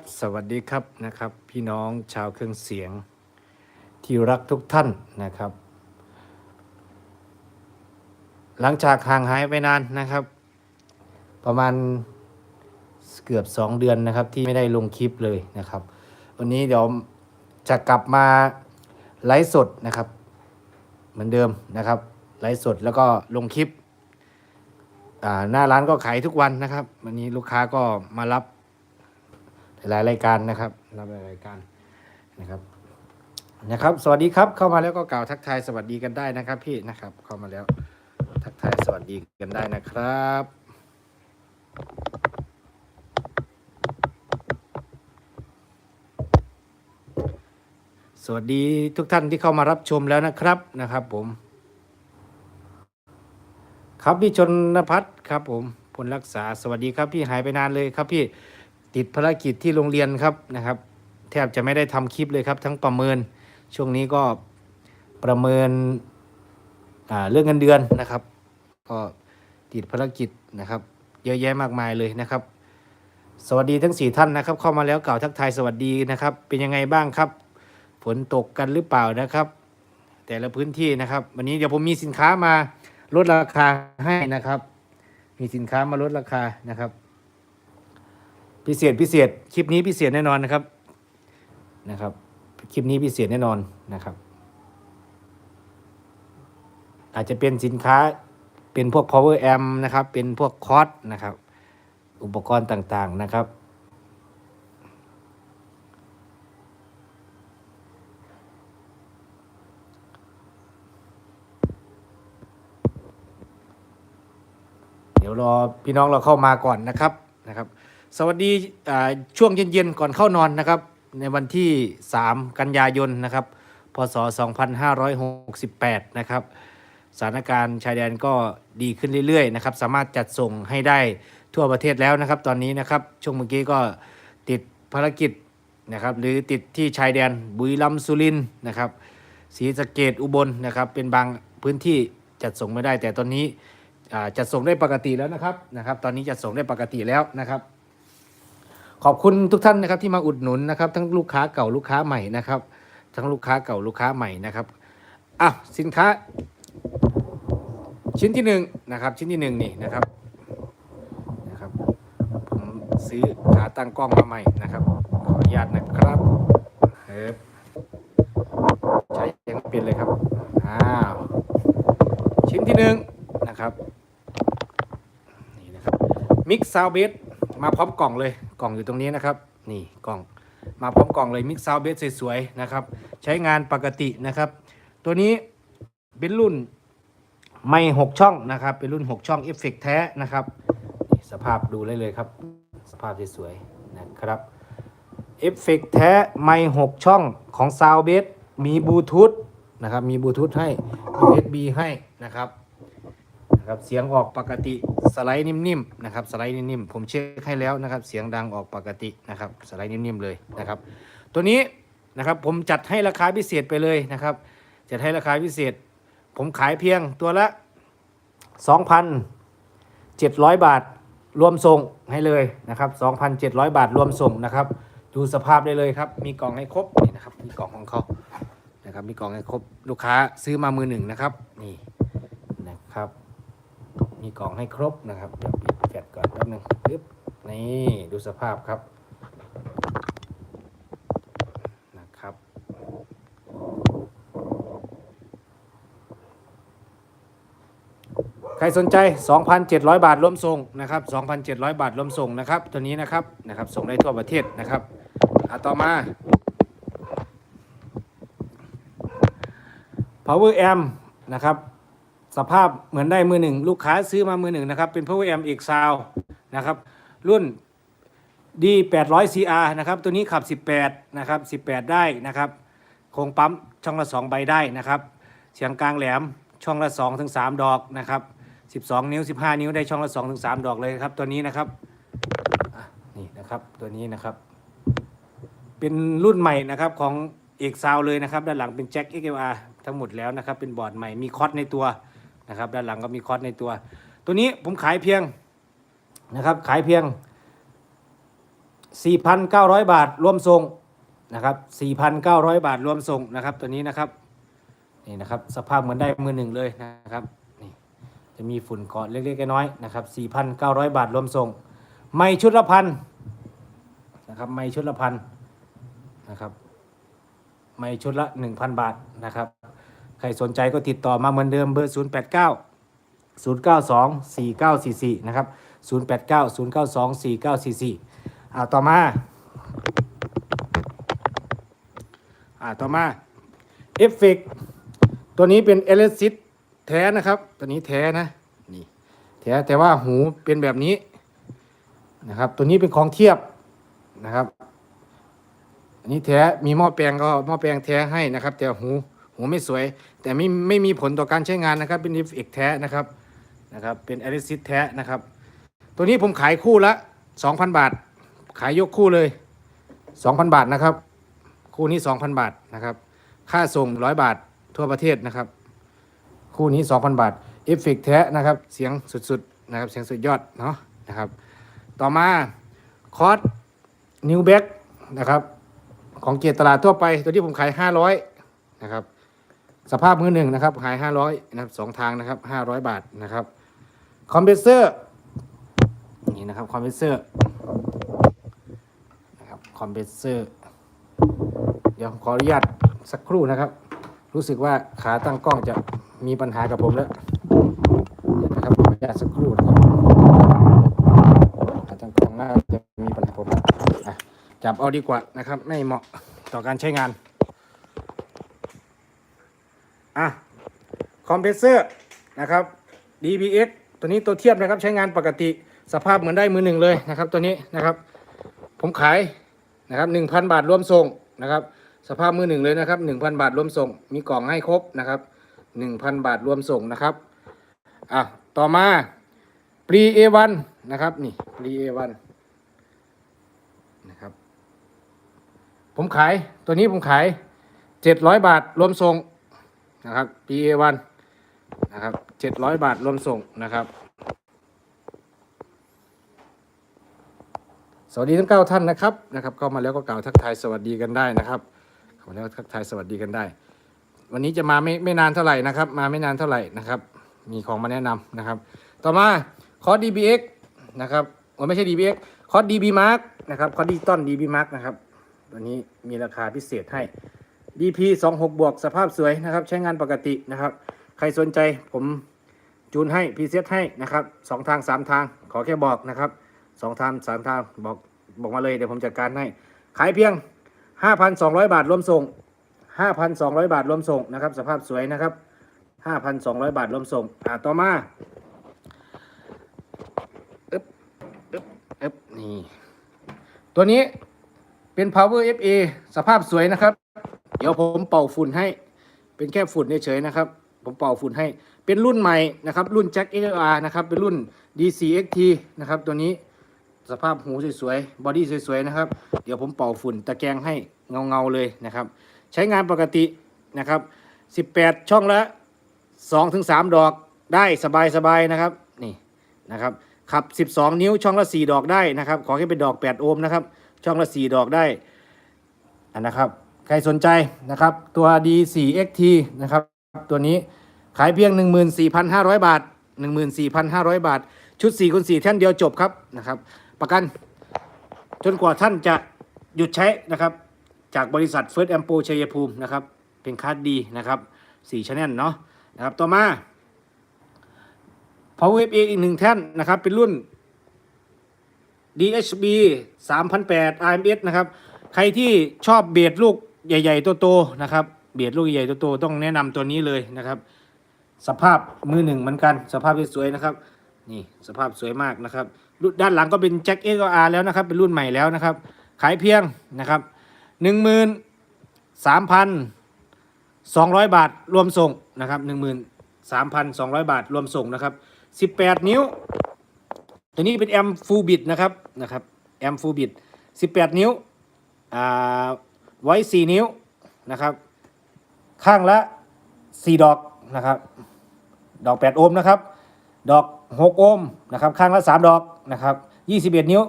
ับสวัสดีครับนะครับ พี่น้องชาวเครื่องเสียงที่รักทุกท่านนะครับ หลังจากห่างหายไปนานนะครับ ประมาณเกือบ 2 เดือนนะครับที่ไม่ได้ลงคลิปเลยนะครับ วันนี้เดี๋ยวจะกลับมาไลฟ์สดนะครับ เหมือนเดิมนะครับไลฟ์สดแล้วก็ลงคลิปหน้าร้านก็ขายทุกวันนะครับ วันนี้ลูกค้าก็มารับ หลายรายการนะครับรับหลายรายการนะครับนะครับ สวัสดีครับเข้ามาแล้วก็กล่าวทักทายสวัสดีกันได้นะครับ พี่นะครับ เข้ามาแล้วทักทายสวัสดีกันได้นะครับสวัสดีทุกท่านที่เข้ามารับชมแล้วนะครับนะครับ ผม ครับพี่ชนพัฒน์ครับ ผมพลรักษาสวัสดีครับพี่หายไปนานเลยครับพี่ ติดภารกิจที่โรงเรียนครับนะครับ แทบจะไม่ได้ทำคลิปเลยครับ ทั้งประเมินช่วงนี้ก็ประเมินเรื่องเงินเดือนนะครับ ก็ติดภารกิจนะครับ เยอะแยะมากมายเลยนะครับ สวัสดีทั้งสี่ท่านนะครับ เข้ามาแล้วกล่าวทักทายสวัสดีนะครับ เป็นยังไงบ้างครับ ฝนตกกันหรือเปล่านะครับ แต่ละพื้นที่นะครับ วันนี้เดี๋ยวผมมีสินค้ามาลดราคาให้นะครับ มีสินค้ามาลดราคานะครับ พิเศษพิเศษคลิปนี้พิเศษแน่นอนนะครับนะครับคลิปนี้พิเศษแน่นอนนะครับ อาจจะเป็นสินค้าเป็นพวก power amp นะครับ เป็นพวกคอร์สนะครับ อุปกรณ์ต่างๆนะครับ เดี๋ยวรอพี่น้องเราเข้ามาก่อนนะครับนะครับ สวัสดีช่วงเย็นๆก่อนเข้านอนนะครับ ในวันที่ 3 กันยายนนะครับ พศ 2568 นะครับสถานการณ์ชายแดนก็ดีขึ้นเรื่อยๆนะครับ สามารถจัดส่งให้ได้ทั่วประเทศแล้วนะครับ ตอนนี้นะครับ ช่วงเมื่อกี้ก็ติดภารกิจนะครับ หรือติดที่ชายแดนบุรีรัมย์สุรินนะครับศรีสะเกดอุบลนะครับ เป็นบางพื้นที่จัดส่งไม่ได้ แต่ตอนนี้จัดส่งได้ปกติแล้วนะครับนะครับ ตอนนี้จัดส่งได้ปกติแล้วนะครับ ขอบคุณทุกท่านนะครับที่มาอุดหนุนนะครับ ทั้งลูกค้าเก่าลูกค้าใหม่นะครับ ทั้งลูกค้าเก่าลูกค้าใหม่นะครับอะสินค้า ชิ้นที่หนึ่งนะครับ ชิ้นที่หนึ่งนี่นะครับนะครับผมซื้อขาตั้งกล้องมาใหม่นะครับขออนุญาตนะครับเฮ้ยใช้ยังไม่เป็นเลยครับอ้าวชิ้นที่หนึ่งนะครับนี่นะครับมิกซาวเบสมาพร้อมกล่องเลย กล่องอยู่ตรงนี้นะครับ นี่กล่องมาพร้อมกล่องเลยมิกซ์ซาวเบสสวยๆนะครับ ใช้งานปกตินะครับ ตัวนี้เป็นรุ่นไม่หกช่องนะครับ เป็นรุ่น 6 ช่องเอฟเฟกแท้นะครับ สภาพดูเลยเลยครับ สภาพสวยๆนะครับเอฟเฟกแท้ไม่หกช่องของซาวเบสมีบลูทูธนะครับ มีบลูทูธให้ USB ให้นะครับ นะครับเสียงออกปกติสไลด์นิ่มๆนะครับสไลด์นิ่มๆผมเช็คให้แล้วนะครับเสียงดังออกปกตินะครับสไลด์นิ่มๆเลยนะครับตัวนี้นะครับผมจัดให้ราคาพิเศษไปเลยนะครับจัดให้ราคาพิเศษ ผมขายเพียงตัวละ 2,700 บาทรวมส่งให้เลยนะครับ2,700 บาทรวมส่งนะครับดูสภาพได้เลยครับ มีกล่องให้ครบนี่นะครับมีกล่องของเขานะครับมีกล่องให้ครบลูกค้าซื้อมามือหนึ่งนะครับนี่นะครับ มีกล่องให้ครบนะครับเดี๋ยวปิดแฟลชก่อนแป๊บนึงปึ๊บนี่ดูสภาพครับนะครับ ใครสนใจ 2,700 บาทรวมส่งนะครับ 2,700 บาทรวมส่งนะครับ ตัวนี้นะครับนะครับส่งได้ทั่วประเทศนะครับอะต่อมา power amp นะครับ สภาพเหมือนได้มือหนึ่งลูกค้าซื้อมามือหนึ่งนะครับ เป็น power amp อีกซาวนะครับ รุ่น D 800 CR นะครับ ตัวนี้ขับ 18 นะครับ 18 ได้นะครับโครงปั๊มช่องละ 2 ใบได้นะครับ เสียงกลางแหลมช่องละ2ถึง3ดอกนะครับ 12 นิ้ว 15 นิ้วได้ช่องละ2ถึง3ดอกเลยครับ ตัวนี้นะครับนี่นะครับตัวนี้นะครับ เป็นรุ่นใหม่นะครับของเอกซาวเลยนะครับ ด้านหลังเป็นแจ็ค XLR ทั้งหมดแล้วนะครับ เป็นบอร์ดใหม่มีคอร์สในตัว นะครับ ด้านหลังก็มีคอสในตัว ตัวนี้ผมขายเพียงนะครับ ขายเพียง 4,900 บาทรวมส่งนะครับ 4,900 บาทรวมส่งนะครับ ตัวนี้นะครับนี่นะครับสภาพเหมือนได้มือหนึ่งเลยนะครับนี่จะมีฝุ่นเกาะเล็กๆน้อยๆนะครับ 4,900 บาทรวมส่ง ไม่ชุดละพันนะครับไม่ชุดละพันนะครับไม่ชุดละ 1,000 บาทนะครับ ใครสนใจก็ติดต่อมาเหมือนเดิมเบอร์ 089 092 4944 นะครับ 089 092 4944อ่าต่อมาอ่าต่อมาเอฟเฟกตัวนี้เป็นเอลซิตแท้นะครับ ตัวนี้แท้นะนี่แท้แต่ว่าหูเป็นแบบนี้นะครับ ตัวนี้เป็นของเทียบนะครับอันนี้แท้มีหม้อแปลงก็หม้อแปลงแท้ให้นะครับ แต่หูหูไม่สวย แต่ไม่ไม่มีผลต่อการใช้งานนะครับ เป็นเอฟเฟกแท้นะครับนะครับ เป็นเอลซิตแท้นะครับ ตัวนี้ผมขายคู่ละ 2,000 บาท ขายยกคู่เลย 2,000 บาทนะครับ คู่นี้ 2,000 บาทนะครับ ค่าส่ง 100 บาททั่วประเทศนะครับ คู่นี้ 2,000 บาทเอฟเฟกแท้นะครับ เสียงสุดๆนะครับ เสียงสุดยอดเนาะนะครับ ต่อมาคอร์สนิวแบ็กนะครับ ของเกียรติตลาดทั่วไป ตัวที่ผมขาย 500นะครับ สภาพมือหนึ่งนะครับขาย500นะครับสองทางนะครับ500บาทนะครับคอมเพรสเซอร์นี่นะครับคอมเพรสเซอร์นะครับคอมเพรสเซอร์เดี๋ยวขออนุญาตสักครู่นะครับ รู้สึกว่าขาตั้งกล้องจะมีปัญหากับผมแล้วเดี๋ยวนะครับขออนุญาตสักครู่นะครับขาตั้งกล้องน่าจะมีปัญหาผมอะจับเอาดีกว่านะครับ ไม่เหมาะต่อการใช้งาน อะคอมเพรสเซอร์นะครับ DBX ตัวนี้ตัวเทียบนะครับใช้งานปกติสภาพเหมือนได้มือหนึ่งเลยนะครับ ตัวนี้นะครับ ผมขายนะครับหนึ่งพันบาทรวมส่งนะครับ สภาพมือหนึ่งเลยนะครับหนึ่งพันบาทรวมส่ง มีกล่องให้ครบนะครับหนึ่งพันบาทรวมส่งนะครับอะต่อมาปรีเอวันนะครับนี่ปรีเอวันนะครับ ผมขายตัวนี้ผมขายเจ็ดร้อยบาทรวมส่ง นะครับปรีเอวันนะครับเจ็ดร้อยบาทรวมส่งนะครับ สวัสดีทั้งเก้าท่านนะครับนะครับเข้ามาแล้วก็กล่าวทักทายสวัสดีกันได้นะครับเข้ามาแล้วทักทายสวัสดีกันได้ วันนี้จะมาไม่ไม่นานเท่าไหร่นะครับ มาไม่นานเท่าไหร่นะครับ มีของมาแนะนำนะครับ ต่อมาคอร์ส DBX นะครับโอ้ไม่ใช่ DBX คอร์ส DB Mark นะครับคอร์สดิจิตอล DB Mark นะครับ วันนี้มีราคาพิเศษให้ DP 2 6บวกสภาพสวยนะครับ ใช้งานปกตินะครับ ใครสนใจผมจูนให้พีเซตให้นะครับสองทางสามทางขอแค่บอกนะครับสองทางสามทางบอกบอกมาเลยเดี๋ยวผมจัดการให้ ขายเพียง 5,200 บาทรวมส่ง 5,200 บาทรวมส่งนะครับ สภาพสวยนะครับ 5,200 บาทรวมส่งอ่าต่อมาอึ๊บอึ๊บอึ๊บนี่ ตัวนี้เป็น power fa สภาพสวยนะครับ เดี๋ยวผมเป่าฝุ่นให้ เป็นแค่ฝุ่นเฉยๆนะครับ ผมเป่าฝุ่นให้ เป็นรุ่นใหม่นะครับ รุ่น Jack XR นะครับ เป็นรุ่น DC-XT นะครับ ตัวนี้สภาพหูสวยๆ บอดี้สวยๆ นะครับ เดี๋ยวผมเป่าฝุ่นตะแกรงให้เงาๆ เลยนะครับ ใช้งานปกตินะครับ 18 ช่องละ 2-3 ดอกได้สบายๆ นะครับ นี่นะครับ ขับ 12 นิ้วช่องละ 4 ดอกได้นะครับ ขอแค่เป็นดอก 8 โอห์มนะครับ ช่องละ 4 ดอกได้อันนะครับ ใครสนใจนะครับตัว D4XT นะครับตัวนี้ขายเพียง 14,500 บาท 14,500 บาท ชุด4คูณ4แท่านเดียวจบครับนะครับ ประกันจนกว่าท่านจะหยุดใช้นะครับ จากบริษัท First Ampo ชัยภูมินะครับ เป็นคาร์ดดีนะครับ4ชั้นแนลเนาะนะครับต่อมา Power FA อีกหนึ่งแท่นนะครับ เป็นรุ่น DHB 3008 RMS นะครับ ใครที่ชอบเบียดลูก ใหญ่ๆโตๆนะครับ เบียดลูกใหญ่ๆโตๆต้องแนะนำตัวนี้เลยนะครับ สภาพมือหนึ่งเหมือนกัน สภาพสวยนะครับ นี่สภาพสวยมากนะครับรุ่นด้านหลังก็เป็นแจ็คเอ็กอาร์แล้วนะครับ เป็นรุ่นใหม่แล้วนะครับ ขายเพียงนะครับหนึ่งหมื่นสามพันสองร้อยบาทรวมส่งนะครับหนึ่งหมื่นสามพันสองร้อยบาทรวมส่งนะครับสิบแปดนิ้ว ตัวนี้เป็นแอมฟูบิดนะครับนะครับแอมฟูบิดสิบแปดนิ้วอ่า ไว้สี่นิ้วนะครับ ข้างละสี่ดอกนะครับ ดอกแปดโอห์มนะครับ ดอกหกโอห์มนะครับ ข้างละสามดอกนะครับยี่สิบเอ็ดนิ้ว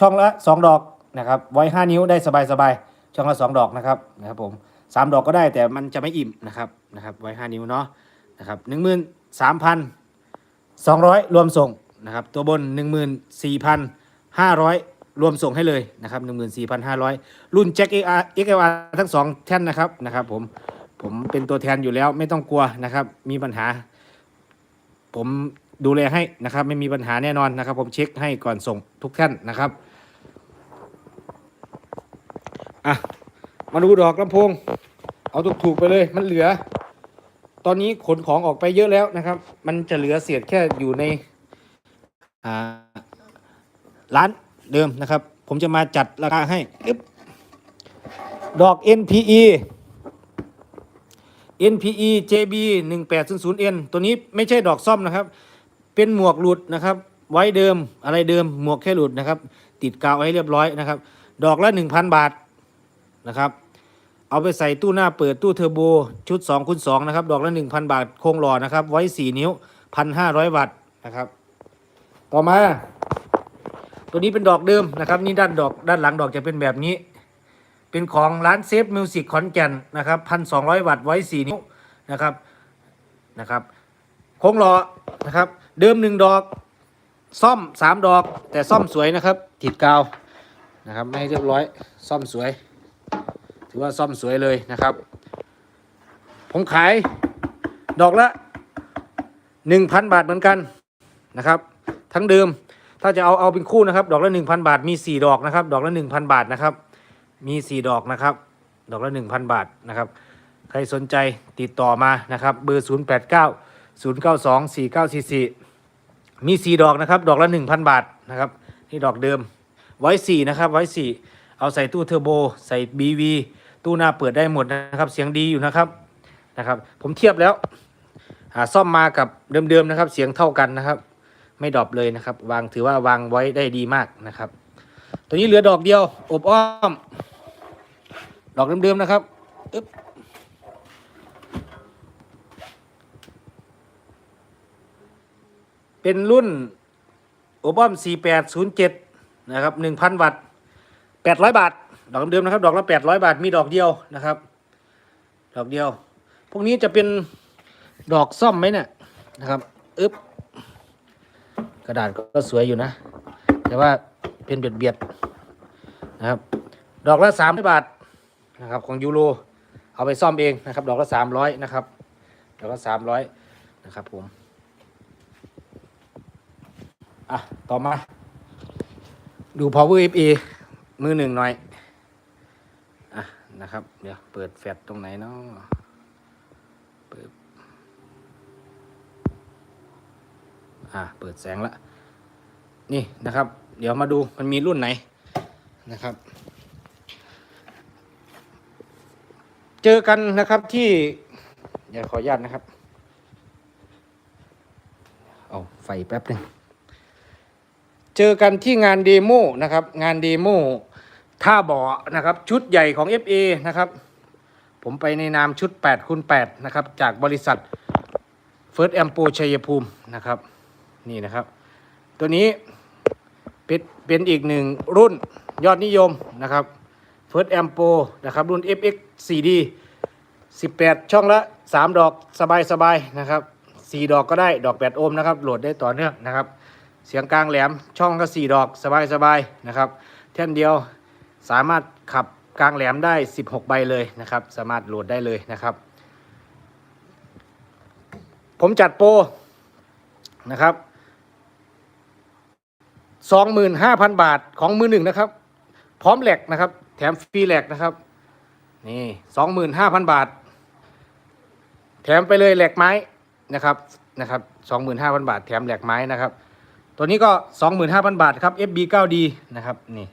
ช่องละสองดอกนะครับ ไว้ 5 นิ้วได้สบายๆ ช่องละ 2 ดอกนะครับนะครับผมสามดอกก็ได้แต่มันจะไม่อิ่มนะครับนะครับไว้ 5 นิ้วเนาะนะครับหนึ่งหมื่นสามพันสองร้อยรวมส่งนะครับตัวบน14,500ร รวมส่งให้เลยนะครับ14,500 รุ่นแจ็ค XR XLR ทั้งสองแท่นนะครับนะครับผมผมเป็นตัวแทนอยู่แล้วไม่ต้องกลัวนะครับ มีปัญหา ผมดูแลให้นะครับ ไม่มีปัญหาแน่นอนนะครับ ผมเช็คให้ก่อนส่งทุกท่านนะครับอะมาดูดอกลำโพง เอาถูกๆไปเลยมันเหลือ ตอนนี้ขนของออกไปเยอะแล้วนะครับ มันจะเหลือเศษแค่อยู่ในอ่าร้าน เดิมนะครับ ผมจะมาจัดราคาให้ดอก NPE NPE JB 1800N ตัวนี้ไม่ใช่ดอกซ่อมนะครับ เป็นหมวกหลุดนะครับ ไว้เดิมอะไรเดิมหมวกแค่หลุดนะครับ ติดกาวไว้เรียบร้อยนะครับ ดอกละ 1,000 บาทนะครับ เอาไปใส่ตู้หน้าเปิดตู้เทอร์โบชุด2คูณ2นะครับ ดอกละ 1,000 บาทโครงหล่อนะครับ ไว้ 4 นิ้ว 1,500 วัตต์นะครับ ต่อมา ตัวนี้เป็นดอกเดิมนะครับ นี่ด้านดอกด้านหลังดอกจะเป็นแบบนี้ เป็นของร้านเซฟมิวสิกขอนแก่นนะครับ1,200วัตต์ไว้4นิ้วนะครับนะครับโค้งล้อนะครับ เดิมหนึ่งดอก ซ่อมสามดอก แต่ซ่อมสวยนะครับติดกาวนะครับไม่ให้เรียบร้อยซ่อมสวย ถือว่าซ่อมสวยเลยนะครับ ผมขายดอกละหนึ่งพันบาทเหมือนกันนะครับ ทั้งเดิม ถ้าจะเอาเอาเป็นคู่นะครับ ดอกละหนึ่งพันบาท มีสี่ดอกนะครับ ดอกละหนึ่งพันบาทนะครับ มีสี่ดอกนะครับ ดอกละหนึ่งพันบาทนะครับ ใครสนใจติดต่อมานะครับเบอร์0 8 9 0 9 2 4 9 4 4มี4ดอกนะครับ ดอกละ1,000บาทนะครับนี่ดอกเดิมไว้4นะครับไว้4เอาใส่ตู้เทอร์โบใส่ BV ตู้หน้าเปิดได้หมดนะครับ เสียงดีอยู่นะครับนะครับ ผมเทียบแล้วซ่อมมากับเดิมๆนะครับ เสียงเท่ากันนะครับ ไม่ดรอปเลยนะครับ วางถือว่าวางไว้ได้ดีมากนะครับ ตัวนี้เหลือดอกเดียว อบอ้อม ดอกเดิมๆนะครับอึ๊บเป็นรุ่นโอบอม 4807 นะครับ 1,000 วัตต์ 800 บาท ดอกเดิมนะครับ ดอกละ 800 บาท มีดอกเดียวนะครับ ดอกเดียว พวกนี้จะเป็นดอกซ่อมไหมเนี่ยนะครับ อึ๊บ กระดาษก็สวยอยู่นะ แต่ว่าเป็นเบียดเบียดๆนะครับ ดอกละ300บาทนะครับของยูโรเอาไปซ่อมเองนะครับ ดอกละ300นะครับดอกละ300นะครับผมอะต่อมา ดู power FA มือหนึ่งหน่อยอะนะครับ เดี๋ยวเปิดแฟลชตรงไหนเนาะเปิด อะเปิดแสงละนี่นะครับ เดี๋ยวมาดูมันมีรุ่นไหนนะครับ เจอกันนะครับที่เดี๋ยวขออนุญาตนะครับ เอาไฟแป๊บหนึ่งเจอกันที่งานเดโมนะครับ งานเดโมท่าบ่อนะครับ ชุดใหญ่ของ FA นะครับ ผมไปในนามชุด8คูณ8นะครับ จากบริษัท First a m p o ชัยภูมินะครับ นี่นะครับ ตัวนี้เป็นเป็นอีกหนึ่งรุ่นยอดนิยมนะครับ First a m p o นะครับรุ่น FX 4D 18 ช่องละ 3 ดอกสบายๆนะครับ 4 ดอกก็ได้ดอก 8 โอห์มนะครับโหลดได้ต่อเนื่องนะครับ เสียงกลางแหลมช่องก็สี่ดอกสบายๆนะครับ แท่นเดียวสามารถขับกลางแหลมได้ 16 ใบเลยนะครับ สามารถโหลดได้เลยนะครับ ผมจัดโปรนะครับ 25,000 บาทของมือหนึ่งนะครับ พร้อมแหลกนะครับ แถมฟรีแหลกนะครับ นี่25,000 บาท แถมไปเลยแหลกไม้นะครับนะครับ25,000 บาท แถมแหลกไม้นะครับ ตัวนี้ก็ 25,000 บาทครับ FB 9D นะครับนี่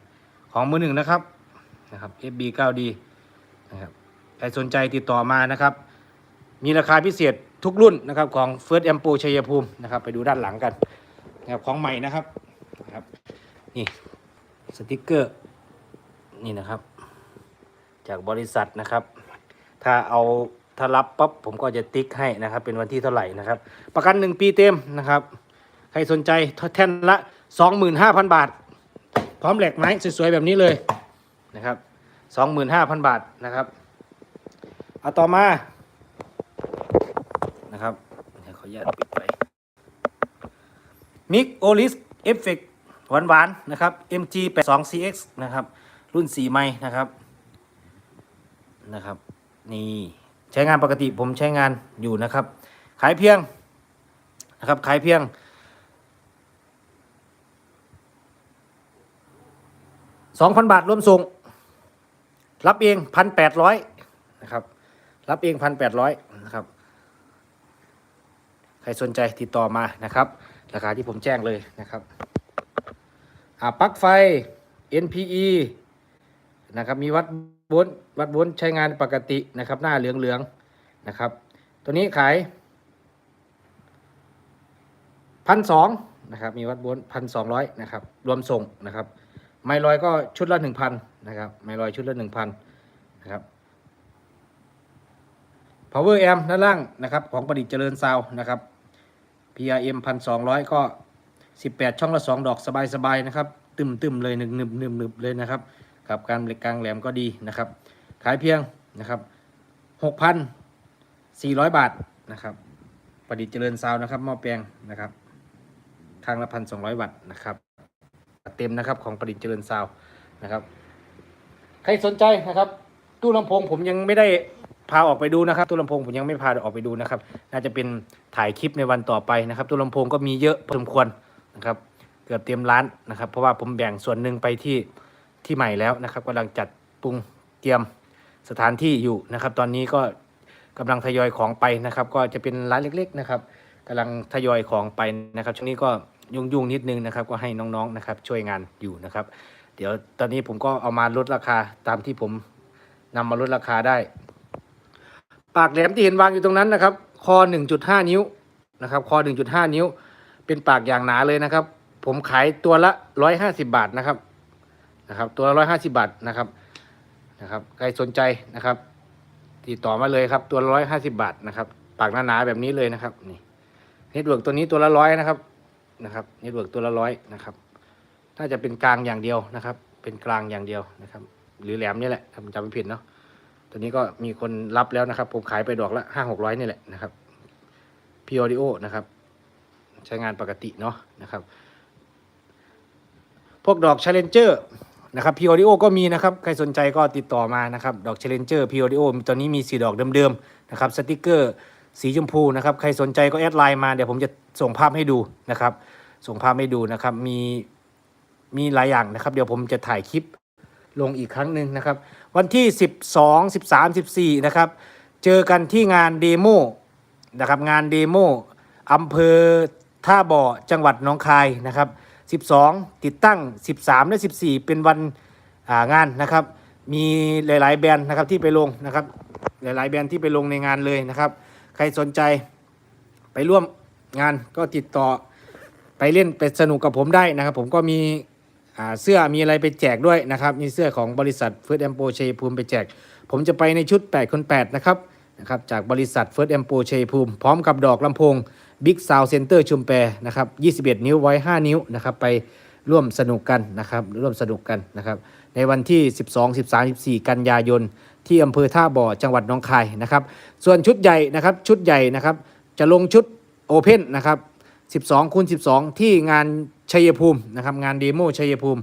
ของมือหนึ่งนะครับนะครับ FB 9D นะครับใครสนใจติดต่อมานะครับ มีราคาพิเศษทุกรุ่นนะครับของ First a m p o ชัยภูมินะครับ ไปดูด้านหลังกันนะครับของใหม่นะครับ นะครับ นี่สติกเกอร์นี่นะครับ จากบริษัทนะครับ ถ้าเอาถ้ารับปั๊บผมก็จะติ๊กให้นะครับ เป็นวันที่เท่าไหร่นะครับ ประกัน 1 ปีเต็มนะครับ ใครสนใจแท่นละ 25,000 บาท พร้อมแหลกไม้สวยๆแบบนี้เลยนะครับสองหมื่นห้าพันบาทนะครับเอาต่อมานะครับเดี๋ยวขออนุญาตปิดไปมิกโอลิสเอฟเฟก หวานหวานๆนะครับ MG 8 2 CX นะครับ รุ่น4ไม้นะครับนะครับ นี่ใช้งานปกติผมใช้งานอยู่นะครับ ขายเพียงนะครับ ขายเพียงสองพันบาทรวมส่ง รับเองพันแปดร้อยนะครับ รับเองพันแปดร้อยนะครับ ใครสนใจติดต่อมานะครับ ราคาที่ผมแจ้งเลยนะครับ ปลั๊กไฟ NPE นะครับมีวัดโวลต์วัดโวลต์ใช้งานปกตินะครับ หน้าเหลืองๆนะครับ ตัวนี้ขายพันสองนะครับมีวัดโวลต์พันสองร้อยนะครับรวมส่งนะครับ ไมลอยก็ชุดละหนึ่งพันนะครับไมลอยชุดละหนึ่งพันนะครับ power amp ด้านล่างนะครับ ของประดิษฐ์เจริญซาวน์นะครับ PRM พันสองร้อยก็ สิบแปดช่องละสองดอกสบายๆนะครับตึมตึมๆเลยหนึบหนึบหนึบหนึบเลยนะครับกับการเหล็กกลางแหลมก็ดีนะครับ ขายเพียงนะครับหกพันสี่ร้อยบาทนะครับประดิษฐ์เจริญซาวนะครับหม้อแปลงนะครับทางละพันสองร้อยวัตต์นะครับ เต็มนะครับของประดิษฐ์เจริญซาวน์นะครับ ใครสนใจนะครับ ตู้ลำโพงผมยังไม่ได้พาออกไปดูนะครับ ตู้ลำโพงผมยังไม่พาออกไปดูนะครับ น่าจะเป็นถ่ายคลิปในวันต่อไปนะครับ ตู้ลำโพงก็มีเยอะพอสมควร นะครับ เกือบเต็มร้านนะครับ เพราะว่าผมแบ่งส่วนหนึ่งไปที่ที่ใหม่แล้วนะครับกำลังจัดปรุงเตรียมสถานที่อยู่นะครับ ตอนนี้ก็กำลังทยอยของไปนะครับ ก็จะเป็นร้านเล็ก ๆ นะครับกำลังทยอยของไปนะครับ ช่วงนี้ก็ยุ่งๆนิดนึงนะครับ ก็ให้น้องๆนะครับ ช่วยงานอยู่นะครับ เดี๋ยวตอนนี้ผมก็เอามาลดราคาตามที่ผมนำมาลดราคาได้ ปากแหลมที่เห็นวางอยู่ตรงนั้นนะครับ คอ 1.5 นิ้วนะครับ คอ 1.5 นิ้ว เป็นปากอย่างหนาเลยนะครับ ผมขายตัวละ150บาทนะครับนะครับ ตัวละ150บาทนะครับนะครับใครสนใจนะครับ ติดต่อมาเลยครับ ตัวละ150บาทนะครับ ปากหนาๆแบบนี้เลยนะครับนี่เน็ตเวิร์กตัวนี้ตัวละร้อยนะครับนะครับเน็ตเวิร์กตัวละร้อยนะครับน่าจะเป็นกลางอย่างเดียวนะครับ เป็นกลางอย่างเดียวนะครับ หรือแหลมนี่แหละถ้าผมจำไม่ผิดเนาะตัวนี้ก็มีคนรับแล้วนะครับ ผมขายไปดอกละห้าหกร้อยนี่แหละนะครับพีออดิโอนะครับ ใช้งานปกติเนาะนะครับ พวกดอก Challenger นะครับพีออดิโอก็มีนะครับ ใครสนใจก็ติดต่อมานะครับ ดอก Challenger พีออดิโอตอนนี้มีสีดอกเดิมๆนะครับสติกเกอร์สีชมพูนะครับ ใครสนใจก็แอดไลน์มาเดี๋ยวผมจะส่งภาพให้ดูนะครับ ส่งภาพให้ดูนะครับ มีมีหลายอย่างนะครับ เดี๋ยวผมจะถ่ายคลิปลงอีกครั้งหนึ่งนะครับ วันที่ 12 13 14นะครับ เจอกันที่งานเดโมนะครับ งานเดโมอำเภอ ท่าบ่อจังหวัดหนองคายนะครับ 12 ติดตั้ง 13 และ 14 เป็นวันางานนะครับ มีหลาย ๆ แบรนด์นะครับที่ไปลงนะครับ หลาย ๆ แบรนด์ที่ไปลงในงานเลยนะครับ ใครสนใจไปร่วมงานก็ติดต่อไปเล่นไปสนุกกับผมได้นะครับ ผมก็มีเสื้อมีอะไรไปแจกด้วยนะครับ มีเสื้อของบริษัท First Ampo ชัยภูมิไปแจก ผมจะไปในชุด8คน8นะครับนะครับจากบริษัท First Ampo ชัยภูมิ พร้อมกับดอกลำโพง Big Sound Center ชุมแพนะครับ 21 นิ้วไว้ 5 นิ้วนะครับไปร่วมสนุกกันนะครับร่วมสนุกกันนะครับในวันที่ 12 13 14 กันยายน ที่อำเภอท่าบ่อจังหวัดหนองคายนะครับส่วนชุดใหญ่นะครับชุดใหญ่นะครับจะลงชุดโอเพ่นนะครับ 12คูณ12 ที่งานชัยภูมินะครับงานเดโมชัยภูมิ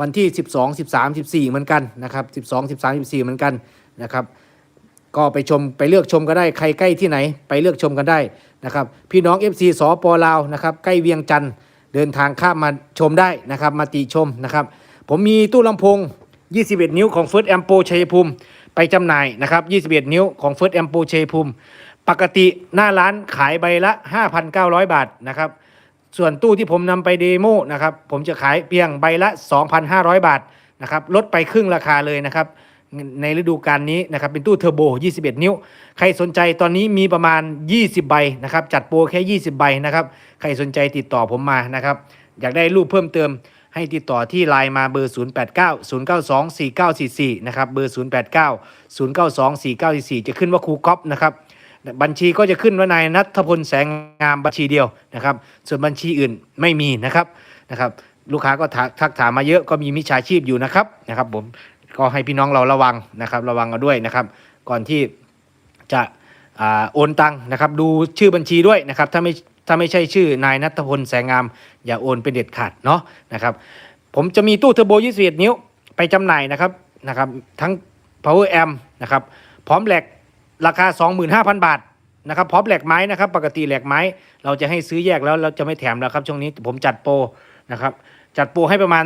วันที่ 12 13 14 เหมือนกันนะครับ 12 13 14 เหมือนกันนะครับ ก็ไปชมไปเลือกชมก็ได้ใครใกล้ที่ไหน ไปเลือกชมกันได้ นะครับพี่น้อง FC สปลาวนะครับใกล้เวียงจันทร์เดินทางข้ามมาชมได้นะครับมาติชมนะครับผมมีตู้ลำโพง 21 นิ้วของ First Ampo ชัยภูมิไปจำหน่ายนะครับ 21 นิ้วของ First Ampo ชัยภูมิปกติหน้าร้านขายใบละ 5,900 บาทนะครับส่วนตู้ที่ผมนำไปเดโมนะครับผมจะขายเพียงใบละ 2,500 บาทนะครับลดไปครึ่งราคาเลยนะครับ ในฤดูกาลนี้นะครับเป็นตู้เทอร์โบ 21 นิ้ว ใครสนใจตอนนี้มีประมาณ 20 ใบนะครับจัดโปรแค่ 20 ใบนะครับใครสนใจติดต่อผมมานะครับอยากได้รูปเพิ่มเติมให้ติดต่อที่ไลน์มาเบอร์ 089 092 4944 นะครับเบอร์ 089 092 4944 จะขึ้นว่าครูก๊อฟนะครับบัญชีก็จะขึ้นว่านายนัทพลแสงงามบัญชีเดียวนะครับส่วนบัญชีอื่นไม่มีนะครับนะครับลูกค้าก็ทักทักถามมาเยอะก็มีมิจฉาชีพอยู่นะครับนะครับผม ก็ให้พี่น้องเราระวังนะครับ ระวังกันด้วยนะครับ ก่อนที่จะอโอนตังค์นะครับ ดูชื่อบัญชีด้วยนะครับ ถ้าไม่ถ้าไม่ใช่ชื่อนายนัทพลแสงงาม อย่าโอนเป็นเด็ดขาดเนาะนะครับ ผมจะมีตู้เทอร์โบ21นิ้วไปจำหน่ายนะครับนะครับทั้ง power amp นะครับพร้อมแหลกราคา 25,000 บาทนะครับพร้อมแหลกไม้นะครับปกติแหลกไม้ เราจะให้ซื้อแยกแล้วเราจะไม่แถมแล้วครับช่วงนี้ผมจัดโปรนะครับจัดโปรให้ประมาณ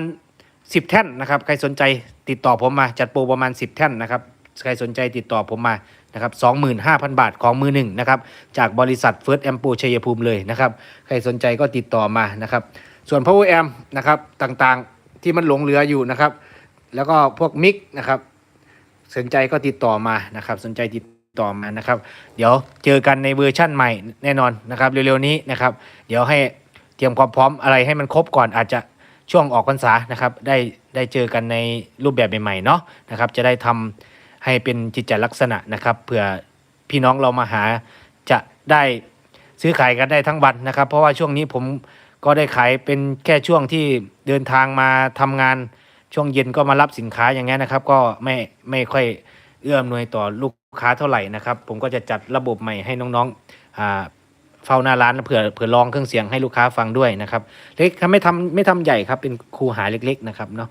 10 แท่นนะครับ ใครสนใจติดต่อผมมาจัดโปรประมาณ 10 แท่นนะครับ ใครสนใจติดต่อผมมานะครับ25,000 บาทของมือหนึ่งนะครับ จากบริษัท First Amp ชัยภูมิเลยนะครับ ใครสนใจก็ติดต่อมานะครับ ส่วน Power Amp นะครับต่างๆที่มันหลงเหลืออยู่นะครับ แล้วก็พวกมิกนะครับ สนใจก็ติดต่อมานะครับ สนใจติดต่อมานะครับ เดี๋ยวเจอกันในเวอร์ชั่นใหม่แน่นอนนะครับ เร็วๆนี้นะครับ เดี๋ยวให้เตรียมความพร้อมอะไรให้มันครบก่อนอาจจะ ช่วงออกพรรษานะครับได้ได้เจอกันในรูปแบบใหม่ๆเนาะนะครับ จะได้ทำให้เป็นจิตจลักษณะนะครับเผื่อพี่น้องเรามาหาจะได้ซื้อขายกันได้ทั้งวันนะครับ เพราะว่าช่วงนี้ผมก็ได้ขายเป็นแค่ช่วงที่เดินทางมาทำงาน ช่วงเย็นก็มารับสินค้าอย่างเงี้ยนะครับ ก็ไม่ไม่ค่อยเอื้ออำนวยต่อลูกค้าเท่าไหร่นะครับ ผมก็จะจัดระบบใหม่ให้น้องๆอ่า เฝ้าหน้าร้านเผื่อเผื่อลองเครื่องเสียงให้ลูกค้าฟังด้วยนะครับเล็กไม่ทำไม่ทำใหญ่ครับเป็นคูหาเล็กๆนะครับเนาะ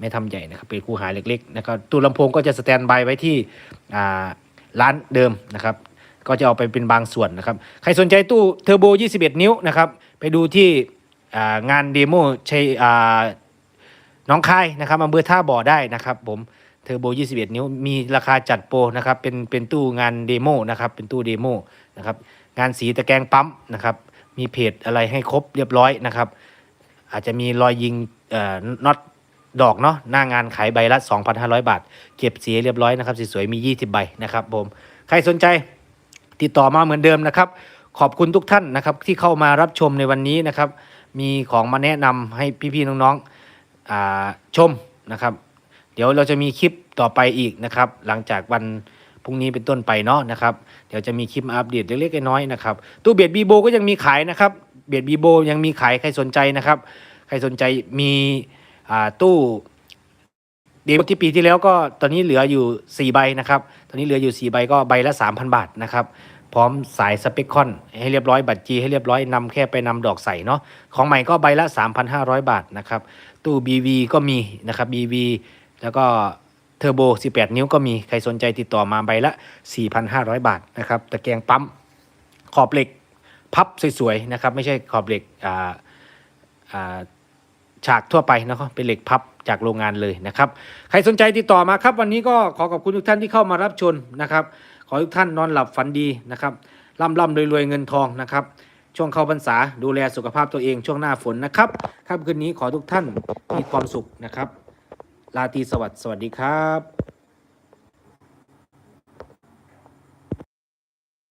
ไม่ทำใหญ่นะครับเป็นคูหาเล็กๆนะครับตู้ลำโพงก็จะสแตนบายไว้ที่ร้านเดิมนะครับ ก็จะเอาไปเป็นบางส่วนนะครับ ใครสนใจตู้เทอร์โบ 21 นิ้วนะครับ ไปดูที่งานเดโมช้อ่าน้องคายนะครับอำเภอท่าบ่อได้นะครับ ผมเทอร์โบ 21 นิ้วมีราคาจัดโปรนะครับ เป็นเป็นตู้งานเดโมนะครับ เป็นตู้เดโมนะครับ งานสีตะแกรงปั๊มนะครับ มีเพจอะไรให้ครบเรียบร้อยนะครับ อาจจะมีรอยยิงเอ่อน็อตดอกเนาะหน้างานขายใบละ 2,500 บาท เก็บสีเรียบร้อยนะครับสวยๆมี 20 ใบนะครับผมใครสนใจติดต่อมาเหมือนเดิมนะครับ ขอบคุณทุกท่านนะครับที่เข้ามารับชมในวันนี้นะครับ มีของมาแนะนำให้พี่ๆน้องๆชมนะครับ เดี๋ยวเราจะมีคลิปต่อไปอีกนะครับ หลังจากวัน พรุ่งนี้เป็นต้นไปเนาะนะครับเดี๋ยวจะมีคลิปอัปเดตเล็กๆน้อยๆนะครับตู้เบียดบีโบก็ยังมีขายนะครับเบียดบีโบยังมีขายใครสนใจนะครับ ใครสนใจมีอ่าตู้เดียวที่ปีที่แล้วก็ตอนนี้เหลืออยู่ 4 ใบนะครับ ตอนนี้เหลืออยู่ 4 ใบก็ใบละ 3,000 บาทนะครับ พร้อมสายสเปคคอน ให้เรียบร้อยบัตรจีให้เรียบร้อยนำแค่ไปนำดอกใส่เนาะ ของใหม่ก็ใบละ 3,500 บาทนะครับ ตู้ BV ก็มีนะครับ BV แล้วก็ เทอร์โบ 18 นิ้วก็มีใครสนใจติดต่อมาใบละ 4,500 บาทนะครับตะแกรงปั๊มขอบเหล็กพับสวยๆนะครับไม่ใช่ขอบเหล็กอ่าอ่าฉากทั่วไปนะครับเป็นเหล็กพับจากโรงงานเลยนะครับ ใครสนใจติดต่อมาครับ วันนี้ก็ขอขอบคุณทุกท่านที่เข้ามารับชมนะครับ ขอทุกท่านนอนหลับฝันดีนะครับร่ำร่ำรวยรวยเงินทองนะครับ ช่วงเข้าพรรษาดูแลสุขภาพตัวเองช่วงหน้าฝนนะครับค่ำคืนนี้ขอทุกท่านมีความสุขนะครับ ลาตีสวัสดีสวัสดีครับ